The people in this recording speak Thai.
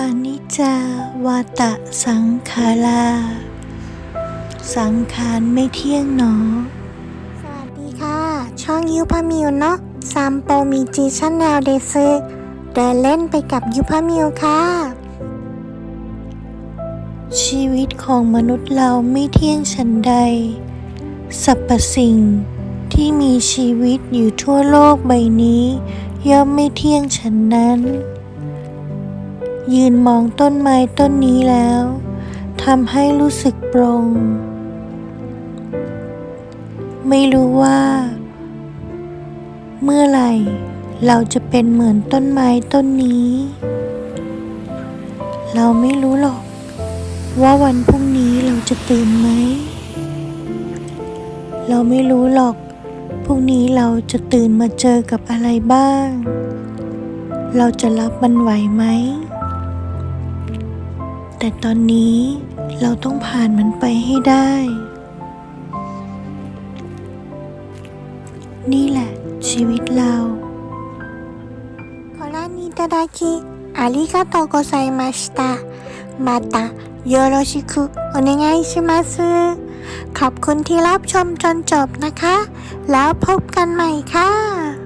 อนิจจาวาตะสังขาราสังขารไม่เที่ยงหนอ สวัสดีค่ะ ช่องยูพามิวเนาะซัมโปมีจีชันแนวเดซึเดินเล่นไปกับยูพามิวค่ะ ชีวิตของมนุษย์เราไม่เที่ยงฉันใดสรรพสิ่งที่มีชีวิตอยู่ทั่วโลกใบนี้ ย่อมไม่เที่ยงฉันนั้น ยืนมองต้นไม้ต้นนี้แล้วทำให้รู้สึกโปร่งไม่รู้ว่า เมื่อไหร่เราจะเป็นเหมือนต้นไม้ต้นนี้ เราไม่รู้หรอก ว่าวันพรุ่งนี้เราจะตื่นไหม เราไม่รู้หรอกพรุ่งนี้เราจะตื่นมาเจอกับอะไรบ้าง เราจะรับมันไหวไหม แต่ตอนนี้เราต้องผ่านมันไปให้ได้ นี่แหละ ชีวิตเราขอลานิตาดาคิอาริกาโตโกไซมาสตามาตายโรชิคุโอเนไงชิมาซึขอบคุณที่รับชมจนจบนะคะ แล้วพบกันใหม่ค่ะ